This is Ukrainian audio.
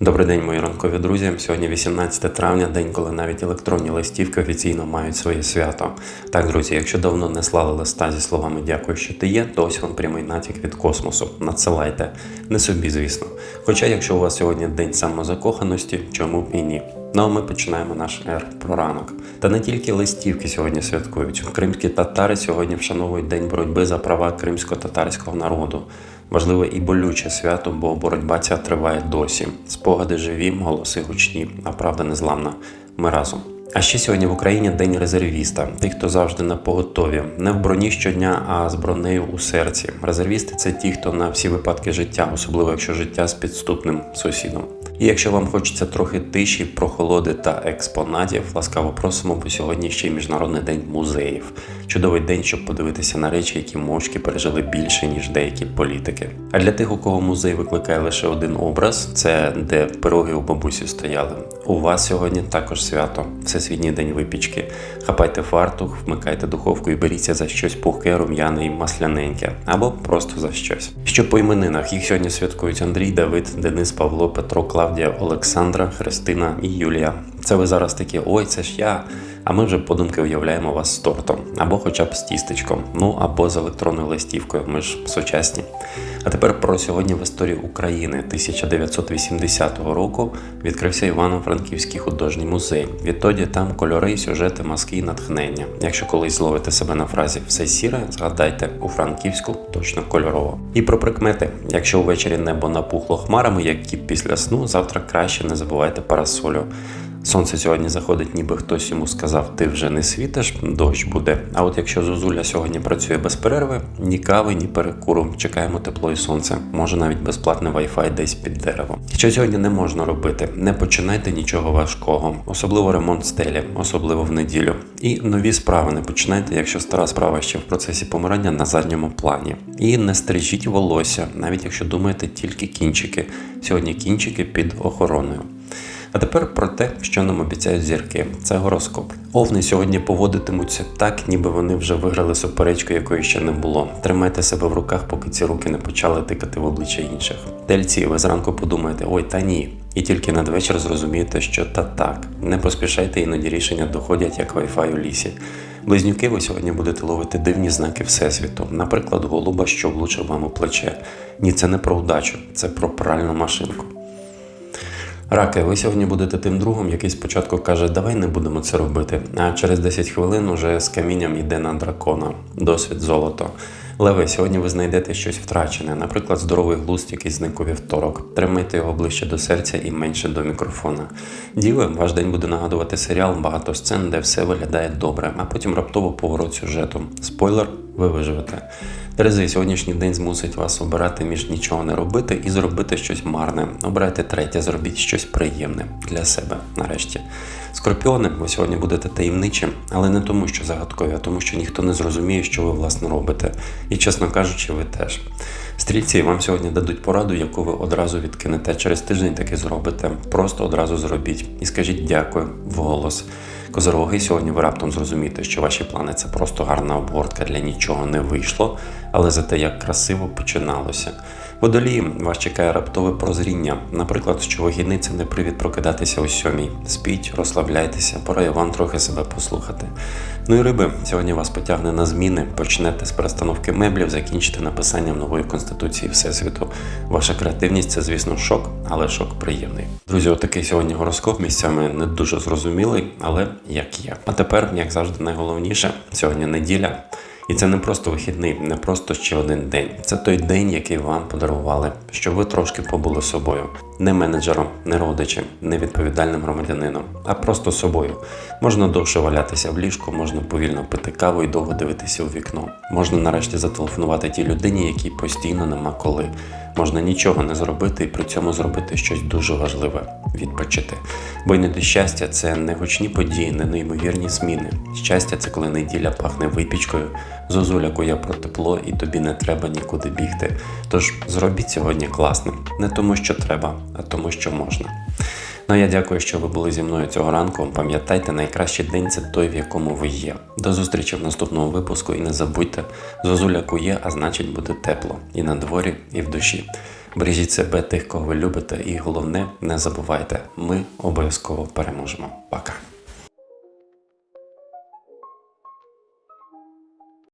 Добрий день, мої ранкові друзі. Сьогодні 18 травня, день, коли навіть електронні листівки офіційно мають своє свято. Так, друзі, якщо давно не слали листа зі словами дякую, що ти є, то ось вам прямий натяк від космосу. Надсилайте. Не собі, звісно. Хоча, якщо у вас сьогодні день самозакоханості, чому б і ні. Ну а ми починаємо наш ер про ранок. Та не тільки листівки сьогодні святкують. Кримські татари сьогодні вшановують день боротьби за права кримсько-татарського народу. Важливе і болюче свято, бо боротьба ця триває досі. Спогади живі, голоси гучні, а правда незламна. Ми разом. А ще сьогодні в Україні день резервіста, тих, хто завжди на поготові, не в броні щодня, а з бронею у серці. Резервісти це ті, хто на всі випадки життя, особливо якщо життя з підступним сусідом. І якщо вам хочеться трохи тиші, прохолоди та експонатів, ласкаво просимо, бо сьогодні ще й міжнародний день музеїв. Чудовий день, щоб подивитися на речі, які мовчки пережили більше ніж деякі політики. А для тих, у кого музей викликає лише один образ, це де пироги у бабусі стояли. У вас сьогодні також свято, всесвітній день випічки. Хапайте фартух, вмикайте духовку і беріться за щось пухке, рум'яне і масляненьке, або просто за щось. Що по іменинах їх сьогодні святкують Андрій, Давид, Денис, Павло, Петро, Клавдія, Олександра, Христина і Юлія. Це ви зараз такі, ой, це ж я. А ми вже подумки уявляємо вас з тортом, або хоча б з тістечком, ну або з електронною листівкою. Ми ж сучасні. А тепер про сьогодні в історії України 1980 року відкрився Івано-Франківський художній музей. Відтоді там кольори, сюжети, маски і натхнення. Якщо колись зловите себе на фразі все сіре, згадайте у Франківську точно кольорово. І про прикмети: якщо ввечері небо напухло хмарами, як кіп після сну, завтра краще не забувайте парасолю. Сонце сьогодні заходить, ніби хтось йому сказав, ти вже не світиш, дощ буде. А от якщо Зозуля сьогодні працює без перерви, ні кави, ні перекуру, чекаємо тепло і сонце, може навіть безплатний Wi-Fi десь під деревом. Що сьогодні не можна робити? Не починайте нічого важкого, особливо ремонт стелі, особливо в неділю. І нові справи не починайте, якщо стара справа ще в процесі помирання на задньому плані. І не стрижіть волосся, навіть якщо думаєте тільки кінчики. Сьогодні кінчики під охороною. А тепер про те, що нам обіцяють зірки. Це гороскоп. Овни сьогодні поводитимуться так, ніби вони вже виграли суперечку, якої ще не було. Тримайте себе в руках, поки ці руки не почали тикати в обличчя інших. Тельці, ви зранку подумаєте, ой, та ні. І тільки надвечір зрозумієте, що та так. Не поспішайте, іноді рішення доходять як Wi-Fi у лісі. Близнюки, ви сьогодні будете ловити дивні знаки Всесвіту, наприклад, голуба, що влучив вам у плече. Ні, це не про удачу, це про пральну машинку. Раки, ви сьогодні будете тим другом, який спочатку каже, давай не будемо це робити. А через 10 хвилин уже з камінням йде на дракона. Досвід золото. Леви, сьогодні ви знайдете щось втрачене, наприклад, здоровий глузд, який зник у вівторок. Тримайте його ближче до серця і менше до мікрофона. Діви, ваш день буде нагадувати серіал, багато сцен, де все виглядає добре, а потім раптово поворот сюжету. Спойлер, ви виживете. Терези, сьогоднішній день змусить вас обирати між нічого не робити і зробити щось марне. Обирайте третє, зробіть щось приємне для себе нарешті. Скорпіони, ви сьогодні будете таємничим, але не тому, що загадкові, а тому, що ніхто не зрозуміє, що ви власне робите. І, чесно кажучи, ви теж. Стрільці вам сьогодні дадуть пораду, яку ви одразу відкинете. Через тиждень таки зробите. Просто одразу зробіть і скажіть дякую вголос. Козороги, сьогодні ви раптом зрозумієте, що ваші плани це просто гарна обгортка для нічого не вийшло, але за те, як красиво починалося. Водолії вас чекає раптове прозріння. Наприклад, що вигідний це не привід прокидатися о сьомій. Спіть, розслабляйтеся, пора і вам трохи себе послухати. Ну і риби, сьогодні вас потягне на зміни. Почнете з перестановки меблів, закінчите написанням нової конституції Всесвіту. Ваша креативність це, звісно, шок, але шок приємний. Друзі, отакий сьогодні гороскоп місцями не дуже зрозумілий, але як є. А тепер, як завжди, найголовніше сьогодні неділя. І це не просто вихідний, не просто ще один день. Це той день, який вам подарували, щоб ви трошки побули собою, не менеджером, не родичем, не відповідальним громадянином, а просто собою. Можна довше валятися в ліжку, можна повільно пити каву і довго дивитися у вікно. Можна нарешті зателефонувати тій людині, якій постійно нема коли. Можна нічого не зробити і при цьому зробити щось дуже важливе відпочити. Бо іноді щастя це не гучні події, не неймовірні зміни. Щастя це коли неділя пахне випічкою, зозуля кує про тепло і тобі не треба нікуди бігти. Тож зробіть сьогодні класним, не тому, що треба, а тому, що можна. Ну я дякую, що ви були зі мною цього ранку. Пам'ятайте, найкращий день це той, в якому ви є. До зустрічі в наступному випуску і не забудьте, зозуля кує, а значить буде тепло і на дворі, і в душі. Бережіть себе, тих, кого ви любите, і головне, не забувайте, ми обов'язково переможемо. Пока.